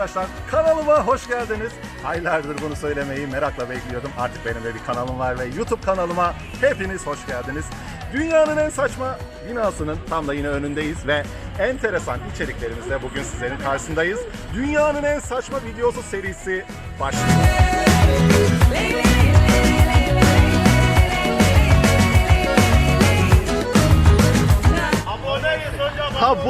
arkadaşlar. Kanalıma hoş geldiniz. Aylardır bunu söylemeyi merakla bekliyordum. Artık benim de bir kanalım var ve YouTube kanalıma hepiniz hoş geldiniz. Dünyanın en saçma binasının tam da yine önündeyiz ve enteresan içeriklerimizle bugün sizlerin karşısındayız. Dünyanın en saçma videosu serisi başlıyor.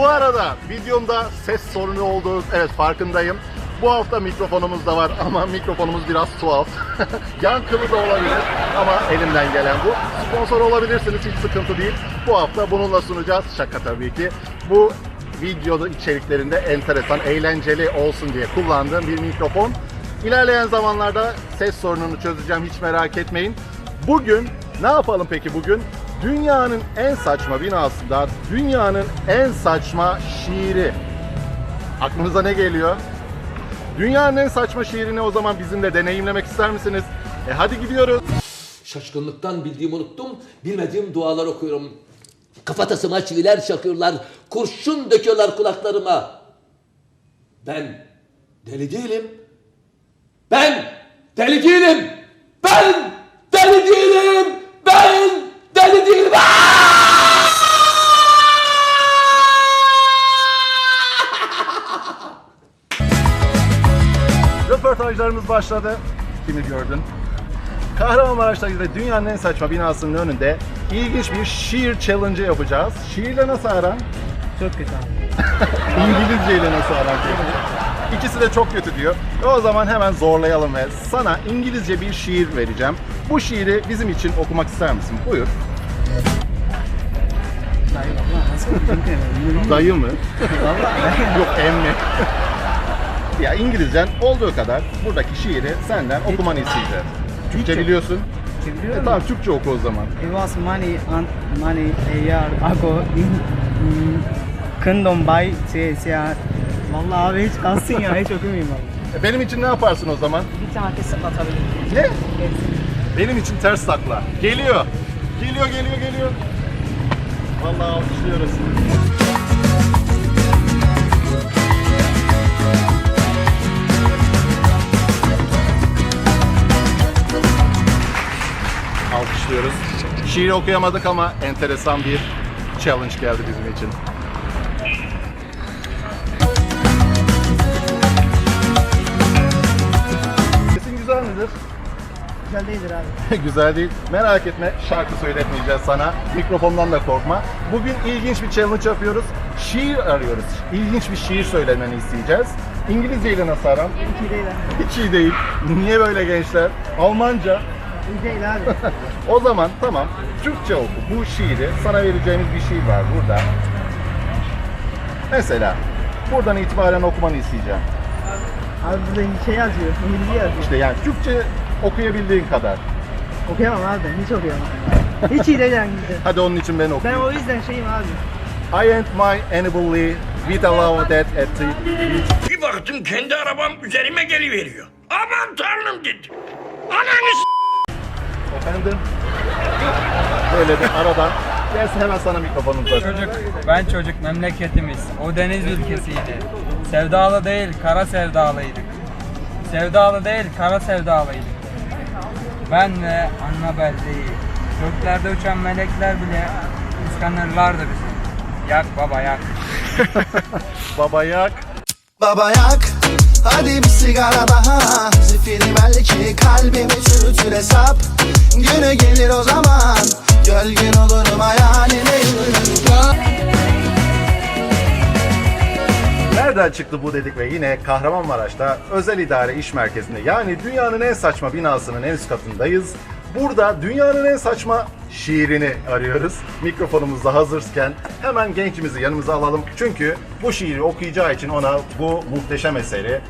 Bu arada videomda ses sorunu olduğu evet farkındayım. Bu hafta mikrofonumuz da var ama mikrofonumuz biraz tuhaf. Yankılı da olabilir ama elimden gelen bu. Sponsor olabilirsiniz hiç sıkıntı değil. Bu hafta bununla sunacağız. Şaka tabii ki. Bu videoda içeriklerinde enteresan, eğlenceli olsun diye kullandığım bir mikrofon. İlerleyen zamanlarda ses sorununu çözeceğim hiç merak etmeyin. Bugün ne yapalım peki bugün? Dünyanın en saçma binasında dünyanın en saçma şiiri. Aklınıza ne geliyor? Dünyanın en saçma şiirini o zaman bizimle deneyimlemek ister misiniz? E hadi gidiyoruz. Şaşkınlıktan bildiğimi unuttum. Bilmediğim dualar okuyorum. Kafatasıma çiviler çakıyorlar. Kurşun döküyorlar kulaklarıma. Ben deli değilim. Ben deli değilim. Ben Röportajlarımız başladı. Kimi gördün? Kahramanmaraş'ta ve dünyanın en saçma binasının önünde ilginç bir şiir challenge yapacağız. Şiirle nasıl aran? Çok kötü abi. İngilizce ile nasıl aran? İkisi de çok kötü diyor. E o zaman hemen zorlayalım ve sana İngilizce bir şiir vereceğim. Bu şiiri bizim için okumak ister misin? Buyur. Dayı mı? Yok emmi. Ya İngilizcen olduğu kadar buradaki şiiri senden okumanı isteyeceğiz. Türkçe biliyorsun. E biliyor tamam musun? Türkçe oku o zaman. It was money and money a year ago in in Kingdom by CSR. Valla abi hiç kalsın ya hiç okumayayım abi. E benim için ne yaparsın o zaman? Bir tane kesin atabilirim. Ne? Benim için ters takla. Geliyor. Geliyor, geliyor, geliyor. Vallahi. Alkışlıyoruz. Şiir okuyamadık ama enteresan bir challenge geldi bizim için. Sesin güzel midir? Güzel değildir abi. Güzel değil. Merak etme şarkı söyletmeyeceğiz sana. Mikrofondan da korkma. Bugün ilginç bir challenge yapıyoruz. Şiir arıyoruz. İlginç bir şiir söylemeni isteyeceğiz. İngilizce ile nasıl aran? Hiç iyi değil. Hiç iyi değil. Niye böyle gençler? Almanca. İyi değil abi. O zaman tamam. Türkçe oku. Bu şiiri sana vereceğimiz bir şiir var burada. Mesela buradan itibaren okumanı isteyeceğim. Abi burada şey yazıyor. İngilizce yazıyor. İşte yani Türkçe okuyabildiğin kadar. Okuyamam abi ben hiç okuyamam. Hiç iyi değil İngilizce. Hadi onun için ben Ben okuyayım. o yüzden şeyim abi. I and my enably with a love that at the Bir baktım kendi arabam üzerime geliveriyor. Aman tanrım dedim. Ananı s- Efendim? Böyle bir aradan gelsin hemen sana mikrofonu uzatayım. Çocuk, ben çocuk memleketimiz. O deniz ülkesiydi. Sevdalı değil, kara sevdalıydık. Sevdalı değil, kara sevdalıydık. Ben ve Anna Belde'yi. Göklerde uçan melekler bile kıskanırlardı bizi. Yak baba yak. Baba yak. Baba yak Hadi bir sigara daha. Zifiri belki kalbimi çürütür hesap Günü gelir o zaman Gölgün olurum hayaline Nereden çıktı bu dedik ve yine Kahramanmaraş'ta özel idare iş merkezinde yani dünyanın en saçma binasının en üst katındayız. Burada dünyanın en saçma şiirini arıyoruz. Mikrofonumuz da hazırken hemen gençimizi yanımıza alalım. Çünkü bu şiiri okuyacağı için ona bu muhteşem eseri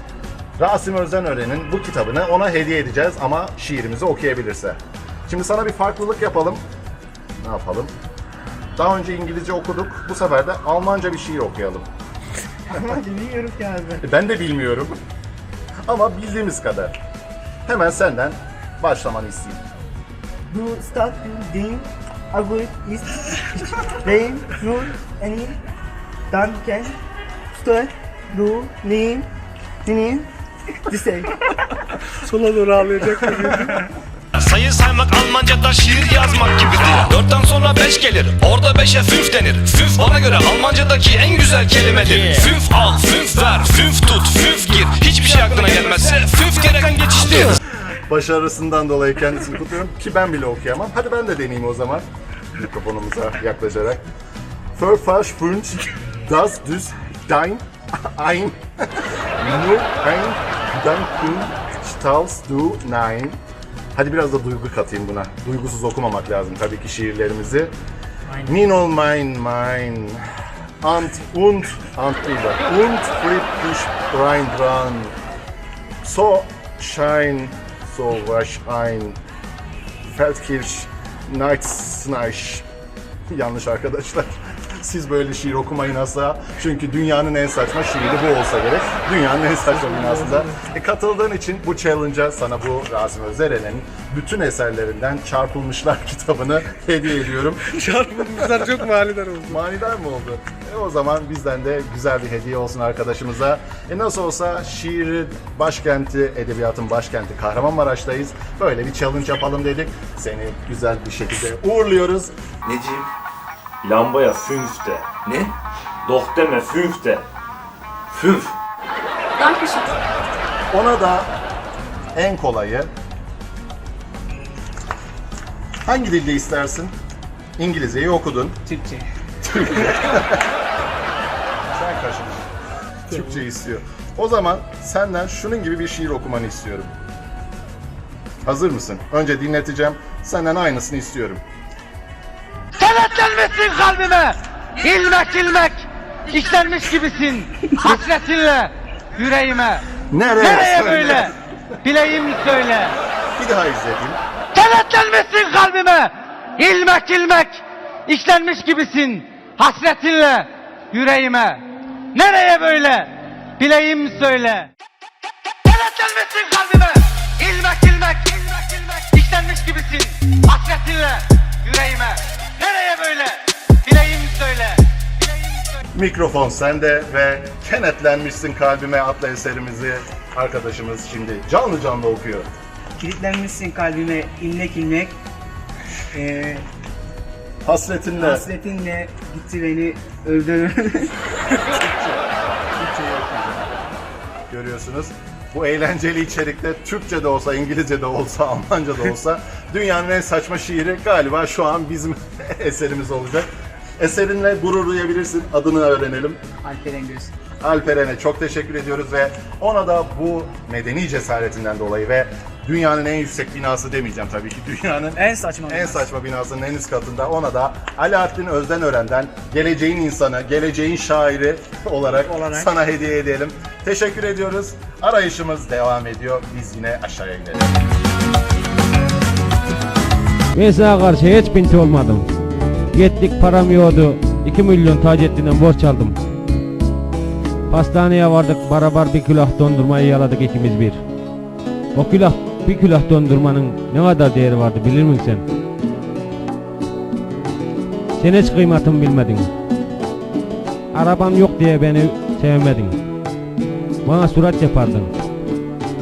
Rasim Özenören'in bu kitabını ona hediye edeceğiz ama şiirimizi okuyabilirse. Şimdi sana bir farklılık yapalım. Ne yapalım? Daha önce İngilizce okuduk. Bu sefer de Almanca bir şiir okuyalım. Ama bilmiyorum ki abi. E, Ben de bilmiyorum. Ama bildiğimiz kadar. Hemen senden başlamanı isteyeyim. Du start din Agur ist Rein nur Enin Danken Stört Du Nim Seni. Disey. Sayı saymak Almanca'da şiir yazmak gibidir. Dörtten sonra beş gelir Orada beşe fünf denir. Fünf bana göre Almanca'daki en güzel kelimedir. Fünf al, fünf ver, fünf tut, fünf gir. Hiçbir şey aklına gelmezse fünf gereken geçiştir Başarısından dolayı kendisini kutluyorum ki ben bile okuyamam. Hadi ben de deneyeyim o zaman. Mikrofonumuza yaklaşarak. Für fast fünf, das düz, dein, ein, nur ein, Gedanken, stals du, nein. Hadi biraz da duygu katayım buna. Duygusuz okumamak lazım tabii ki şiirlerimizi. Min ol mein, mein, Ant und, Ant wieder, und friedlich rein dran. So schein, so wahrschein, Feldkirch, Nightsnash. Yanlış arkadaşlar. Siz böyle şiir okumayın asla. Çünkü dünyanın en saçma şiiri bu olsa gerek. Dünyanın en saçma binasında. E, katıldığın için bu challenge'a sana bu Rasim Özeren'in bütün eserlerinden Çarpılmışlar kitabını hediye ediyorum. Çarpılmışlar çok manidar oldu. Manidar mı oldu? E o zaman bizden de güzel bir hediye olsun arkadaşımıza. E nasıl olsa şiirin başkenti, edebiyatın başkenti Kahramanmaraş'tayız. Böyle bir challenge yapalım dedik. Seni güzel bir şekilde uğurluyoruz. Necim? Lambaya fünf de. Ne? Doh deme fünf de. Fünf. Ona da en kolayı hangi dilde istersin? İngilizceyi okudun. Türkçe. Sen kaşın. Türkçe istiyor. O zaman senden şunun gibi bir şiir okumanı istiyorum. Hazır mısın? Önce dinleteceğim. Senden aynısını istiyorum. Kenetlenmişsin kalbime. İlmek ilmek. İşlenmiş gibisin. Hasretinle yüreğime. Nereye? Nereye Söyle. böyle? Bileyim söyle. Bir daha izledim. Kenetlenmişsin kalbime. İlmek ilmek. İşlenmiş gibisin. Hasretinle yüreğime. Nereye böyle? Bileyim söyle. Kenetlenmişsin kalbime. İlmek ilmek. İlmek ilmek. İşlenmiş gibisin. Hasretinle yüreğime Nereye böyle Bileyim söyle Mikrofon sende ve Kenetlenmişsin Kalbime adlı eserimizi arkadaşımız şimdi canlı canlı okuyor. Kilitlenmişsin kalbime ilmek ilmek. Ee, Hasretinle. hasretinle gitti beni öldürür. Görüyorsunuz. Bu eğlenceli içerikte Türkçe de olsa, İngilizce de olsa, Almanca da olsa dünyanın en saçma şiiri galiba şu an bizim eserimiz olacak. Eserinle gurur duyabilirsin. Adını öğrenelim. Alperen Göz. Alperen'e çok teşekkür ediyoruz ve ona da bu medeni cesaretinden dolayı ve dünyanın en yüksek binası demeyeceğim tabii ki dünyanın En saçma. en saçma binasının en üst katında ona da Alaaddin Özdenören'den geleceğin insanı, geleceğin şairi olarak, Olarak. sana hediye edelim. Teşekkür ediyoruz. Arayışımız devam ediyor. Biz yine aşağıya inelim. Ben sana karşı hiç pinti olmadım. Gittik param yoktu. 2 milyon Taceddin'den borç aldım. Pastaneye vardık barabar bir külah dondurmayı yaladık ikimiz bir. O külah bir külah dondurmanın ne kadar değeri vardı bilir misin sen? Sen hiç kıymetimi bilmedin. Arabam yok diye beni sevmedin. Bana surat yapardın.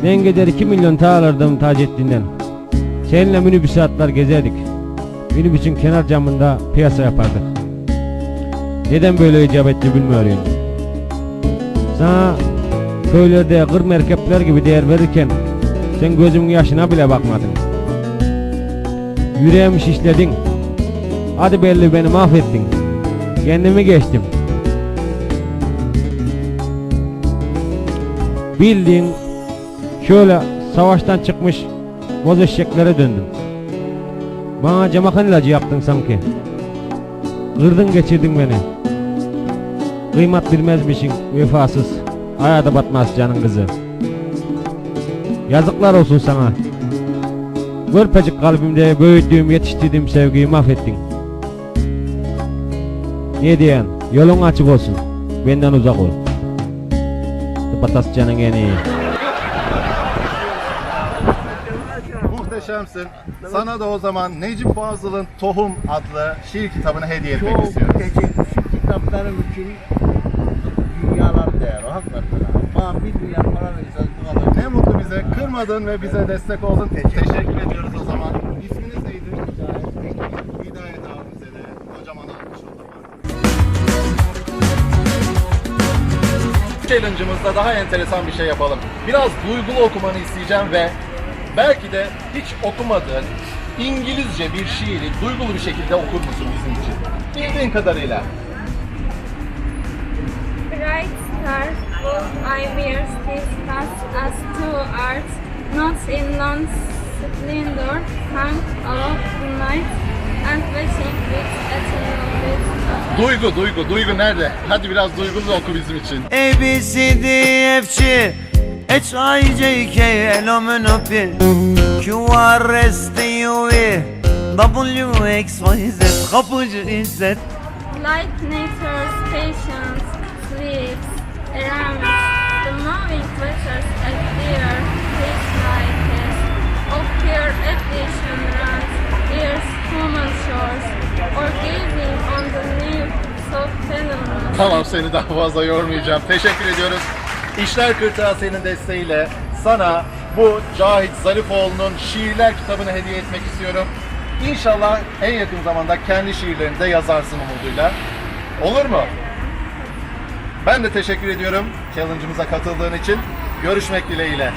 Ben gider 2 milyon ta alırdım Taceddin'den. Seninle minibüse atlar gezerdik. Minibüsün kenar camında piyasa yapardık. Neden böyle icap etti bilmiyorum. Sana köylerde kır merkepler gibi değer verirken sen gözümün yaşına bile bakmadın. Yüreğimi şişledin. Hadi belli beni mahvettin. Kendimi geçtim. Bildiğin şöyle savaştan çıkmış boz eşeklere döndüm. Bana camakan ilacı yaptın sanki. Kırdın geçirdin beni. Kıymat bilmezmişin vefasız. Aya da batmaz canın kızı. Yazıklar olsun sana. Körpecik kalbimde büyüttüğüm yetiştirdiğim sevgiyi mahvettin. Ne diyen? Yolun açık olsun. Benden uzak ol. Tıpatas canın en iyi. Muhteşemsin. Sana da o zaman Necip Fazıl'ın Tohum adlı şiir kitabını hediye etmek istiyorum. teşekkür kitaplarım için dünyalar değer hakikaten. Tamam 1 milyar para vereceğiz bu kadar. Ne mutlu bize. Kırmadın ve bize destek oldun. Teşekkür ediyoruz o zaman. İsminiz neydi? Hidayet abimize de kocaman alkış o zaman. Challenge'ımızda daha enteresan bir şey yapalım. Biraz duygulu okumanı isteyeceğim ve belki de hiç okumadığın İngilizce bir şiiri duygulu bir şekilde okur musun bizim için? Bildiğin kadarıyla. Bright star, mirrors this past as two art, not in long splendor, hung aloft the night, and wishing with eternal. Duygu, duygu, duygu nerede? Hadi biraz duygulu oku bizim için. A B C D E F G H I J K L M N O P Q R S T U V W X Y Z Kapıcı İzzet Like nature's patience sleeps around the moving pleasures at dear his likeness of pure ambition runs ears human shores or gazing on the new soft phenomenon. Tamam seni daha fazla yormayacağım. Teşekkür ediyoruz. İşler Kırtasiye'nin desteğiyle sana bu Cahit Zarifoğlu'nun şiirler kitabını hediye etmek istiyorum. İnşallah en yakın zamanda kendi şiirlerini de yazarsın umuduyla. Olur mu? Ben de teşekkür ediyorum challenge'ımıza katıldığın için. Görüşmek dileğiyle.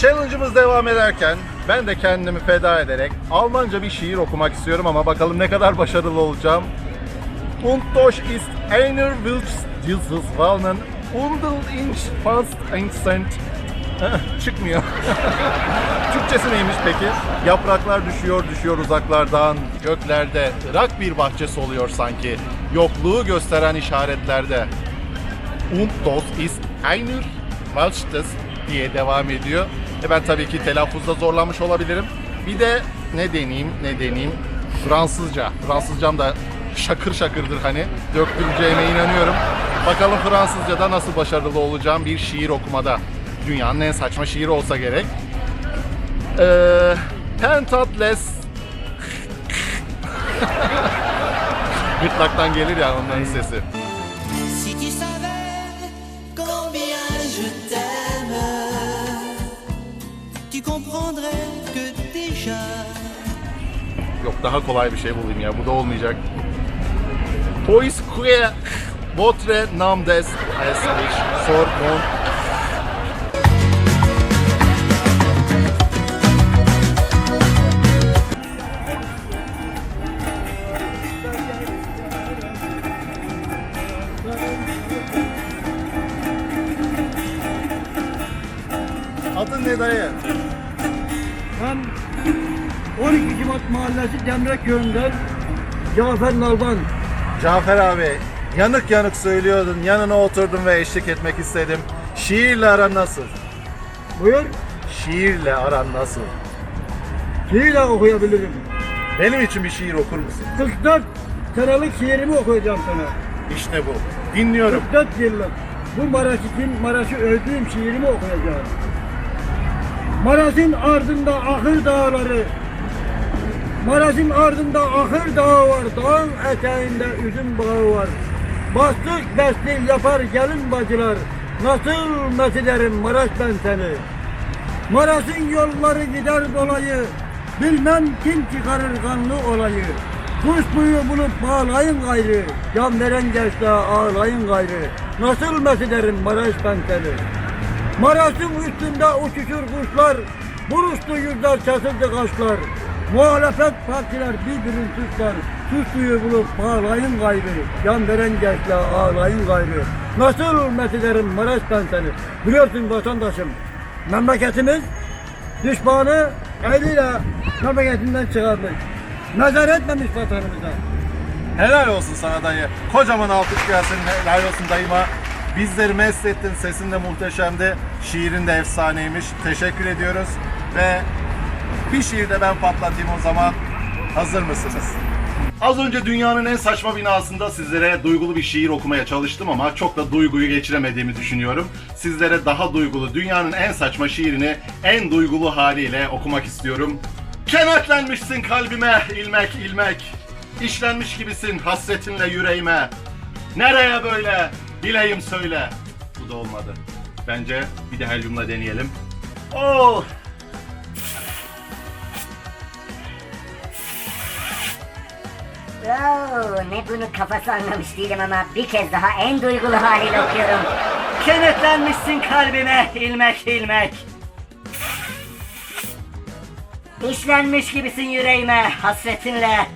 Challenge'ımız devam ederken ben de kendimi feda ederek Almanca bir şiir okumak istiyorum ama bakalım ne kadar başarılı olacağım. Und doch ist einer Wilks dieses Walnen inch fast einsent Çıkmıyor. Türkçesi neymiş peki? Yapraklar düşüyor düşüyor uzaklardan, göklerde Irak bir bahçesi oluyor sanki. Yokluğu gösteren işaretlerde. Und das ist einer Welches diye devam ediyor. E ben tabii ki telaffuzda zorlanmış olabilirim. Bir de ne deneyeyim ne deneyeyim Fransızca. Fransızcam da şakır şakırdır hani. Döktüreceğime inanıyorum. Bakalım Fransızca'da nasıl başarılı olacağım bir şiir okumada. Dünyanın en saçma şiiri olsa gerek. Ee, Pentatles Gırtlaktan gelir ya onların sesi. Yok daha kolay bir şey bulayım ya. Bu da olmayacak. Poisque votre nom des es sor mon Adın ne dayı? Ben 12 Şubat Mahallesi Demre Köyü'nden Cafer Nalban. Cafer abi yanık yanık söylüyordun. Yanına oturdum ve eşlik etmek istedim. Şiirle aran nasıl? Buyur. Şiirle aran nasıl? Şiirle okuyabilirim. Benim için bir şiir okur musun? 44 senelik şiirimi okuyacağım sana. İşte bu. Dinliyorum. 44 yıllık. Bu Maraş için Maraş'ı övdüğüm şiirimi okuyacağım. Maraş'ın ardında ahır dağları, Maraş'ın ardında ahır dağı var, dağın eteğinde üzüm bağı var. Bastık bestil yapar gelin bacılar, nasıl mesiderim Maraş ben seni. Maraş'ın yolları gider dolayı, bilmem kim çıkarır kanlı olayı. Kuş buyu bulup bağlayın gayrı, can veren gençler ağlayın gayrı. Nasıl mesiderim Maraş ben seni. Maraş'ın üstünde uçuşur kuşlar, buruştu yüzler kesildi kaşlar. Muhalefet partiler birbirini suçlar, suçluyu bulup bağlayın gayrı, can veren gençler ağlayın gayrı. Nasıl metilerim Maraş ben seni, biliyorsun vatandaşım, memleketimiz düşmanı eliyle memleketinden çıkarmış. Nazar etmemiş vatanımıza. Helal olsun sana dayı. Kocaman alkış gelsin. Helal olsun dayıma. Bizleri mest ettin. Sesin de muhteşemdi. Şiirin de efsaneymiş. Teşekkür ediyoruz. Ve bir şiir de ben patlatayım o zaman. Hazır mısınız? Az önce dünyanın en saçma binasında sizlere duygulu bir şiir okumaya çalıştım ama çok da duyguyu geçiremediğimi düşünüyorum. Sizlere daha duygulu, dünyanın en saçma şiirini en duygulu haliyle okumak istiyorum. Kenetlenmişsin kalbime ilmek ilmek. işlenmiş gibisin hasretinle yüreğime. Nereye böyle? Bileyim söyle. Bu da olmadı. Bence bir de helyumla deneyelim. Oh! Oo, ne bunu kafası anlamış değilim ama bir kez daha en duygulu haliyle okuyorum. Kenetlenmişsin kalbime ilmek ilmek. İşlenmiş gibisin yüreğime hasretinle.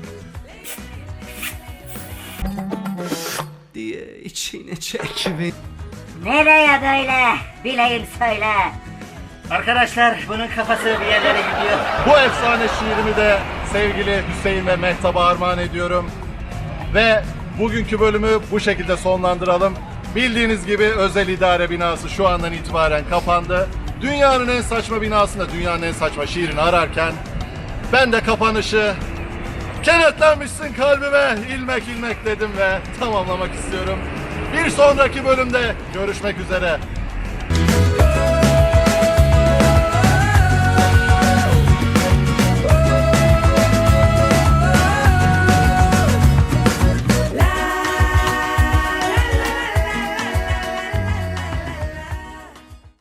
diye içine çek beni. Nereye böyle? Bileyim söyle. Arkadaşlar bunun kafası bir yerlere gidiyor. Bu efsane şiirimi de sevgili Hüseyin ve Mehtap'a armağan ediyorum. Ve bugünkü bölümü bu şekilde sonlandıralım. Bildiğiniz gibi özel idare binası şu andan itibaren kapandı. Dünyanın en saçma binasında dünyanın en saçma şiirini ararken ben de kapanışı kenetlenmişsin kalbime ilmek ilmek dedim ve tamamlamak istiyorum. Bir sonraki bölümde görüşmek üzere.